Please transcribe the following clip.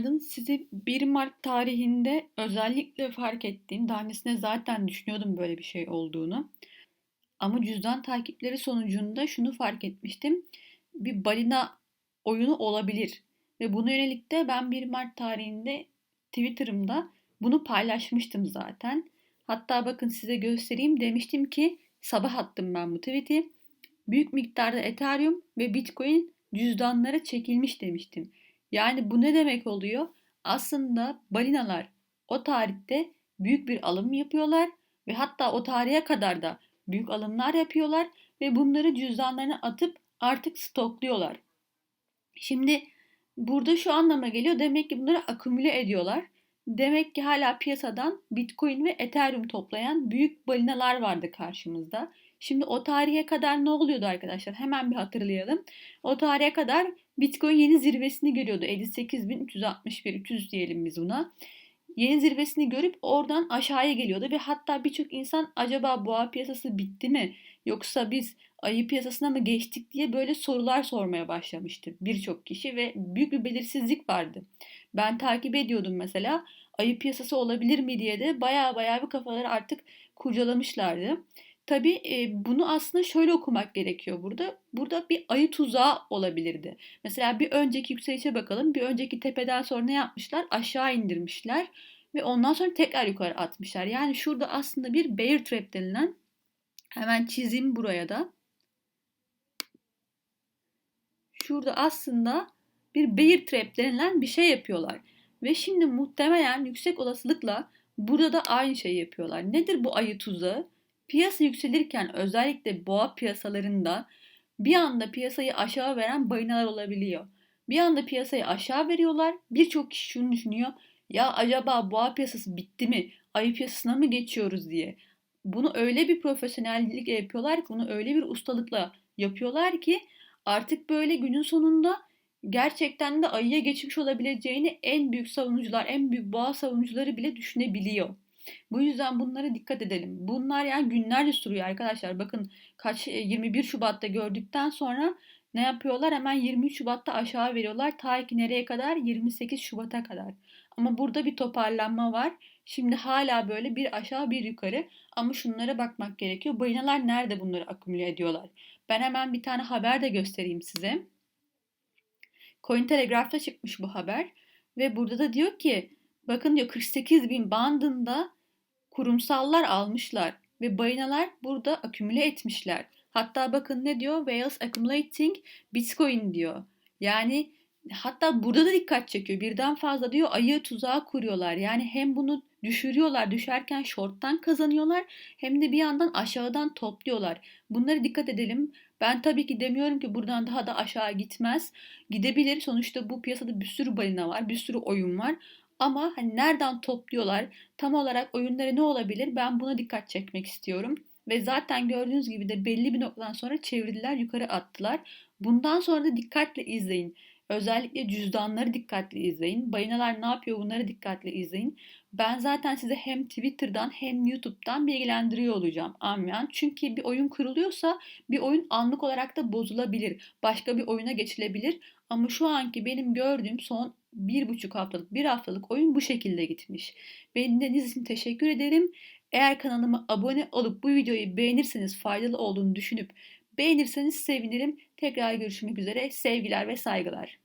Aydın sizi 1 Mart tarihinde özellikle fark ettiğim, daha öncesinde zaten düşünüyordum böyle bir şey olduğunu. Ama cüzdan takipleri sonucunda şunu fark etmiştim. Bir balina oyunu olabilir. Ve buna yönelik de ben 1 Mart tarihinde Twitter'ımda bunu paylaşmıştım zaten. Hatta bakın size göstereyim demiştim ki sabah attım ben bu tweet'i. Büyük miktarda Ethereum ve Bitcoin cüzdanlara çekilmiş demiştim. Yani bu ne demek oluyor? Aslında balinalar o tarihte büyük bir alım yapıyorlar ve hatta o tarihe kadar da büyük alımlar yapıyorlar ve bunları cüzdanlarına atıp artık stokluyorlar. Şimdi burada şu anlama geliyor. Demek ki bunları akümüle ediyorlar. Demek ki hala piyasadan Bitcoin ve Ethereum toplayan büyük balinalar vardı karşımızda. Şimdi o tarihe kadar ne oluyordu arkadaşlar? Hemen bir hatırlayalım. O tarihe kadar Bitcoin yeni zirvesini görüyordu. 58.361, 300 diyelim biz buna. Yeni zirvesini görüp oradan aşağıya geliyordu ve hatta birçok insan acaba boğa piyasası bitti mi? Yoksa biz ayı piyasasına mı geçtik diye böyle sorular sormaya başlamıştı birçok kişi ve büyük bir belirsizlik vardı. Ben takip ediyordum mesela ayı piyasası olabilir mi diye de baya baya bir kafaları artık kurcalamışlardı. Tabii e, bunu aslında şöyle okumak gerekiyor burada. Burada bir ayı tuzağı olabilirdi. Mesela bir önceki yükselişe bakalım. Bir önceki tepeden sonra ne yapmışlar? Aşağı indirmişler ve ondan sonra tekrar yukarı atmışlar. Yani şurada aslında bir bear trap denilen hemen çizeyim buraya da. Şurada aslında bir bear trap denilen bir şey yapıyorlar. Ve şimdi muhtemelen yüksek olasılıkla burada da aynı şeyi yapıyorlar. Nedir bu ayı tuzağı? Piyasa yükselirken özellikle boğa piyasalarında bir anda piyasayı aşağı veren balinalar olabiliyor. Bir anda piyasayı aşağı veriyorlar. Birçok kişi şunu düşünüyor. Ya acaba boğa piyasası bitti mi? Ayı piyasasına mı geçiyoruz diye. Bunu öyle bir profesyonellik yapıyorlar ki, bunu öyle bir ustalıkla yapıyorlar ki artık böyle günün sonunda gerçekten de ayıya geçmiş olabileceğini en büyük savunucular, en büyük boğa savunucuları bile düşünebiliyor. Bu yüzden bunlara dikkat edelim. Bunlar yani günlerce sürüyor arkadaşlar. Bakın kaç 21 e, Şubat'ta gördükten sonra ne yapıyorlar? Hemen 23 Şubat'ta aşağı veriyorlar. Ta ki nereye kadar? 28 Şubat'a kadar. Ama burada bir toparlanma var. Şimdi hala böyle bir aşağı bir yukarı. Ama şunlara bakmak gerekiyor. Balinalar nerede bunları akümüle ediyorlar? Ben hemen bir tane haber de göstereyim size. Cointelegraph'ta çıkmış bu haber. Ve burada da diyor ki bakın diyor 48 bin bandında kurumsallar almışlar ve balinalar burada akümüle etmişler. Hatta bakın ne diyor? Whales accumulating Bitcoin diyor. Yani hatta burada da dikkat çekiyor. Birden fazla diyor ayı tuzağı kuruyorlar. Yani hem bunu düşürüyorlar, düşerken short'tan kazanıyorlar hem de bir yandan aşağıdan topluyorlar. Bunları dikkat edelim. Ben tabii ki demiyorum ki buradan daha da aşağı gitmez. Gidebilir. Sonuçta bu piyasada bir sürü balina var, bir sürü oyun var. Ama hani nereden topluyorlar? Tam olarak oyunları ne olabilir? Ben buna dikkat çekmek istiyorum. Ve zaten gördüğünüz gibi de belli bir noktadan sonra çevirdiler, yukarı attılar. Bundan sonra da dikkatle izleyin. Özellikle cüzdanları dikkatli izleyin. Balinalar ne yapıyor bunları dikkatli izleyin. Ben zaten size hem Twitter'dan hem YouTube'dan bilgilendiriyor olacağım amyan. Çünkü bir oyun kuruluyorsa bir oyun anlık olarak da bozulabilir. Başka bir oyuna geçilebilir. Ama şu anki benim gördüğüm son bir buçuk haftalık, bir haftalık oyun bu şekilde gitmiş. Beni dinlediğiniz için teşekkür ederim. Eğer kanalıma abone olup bu videoyu beğenirseniz faydalı olduğunu düşünüp beğenirseniz sevinirim. Tekrar görüşmek üzere. Sevgiler ve saygılar.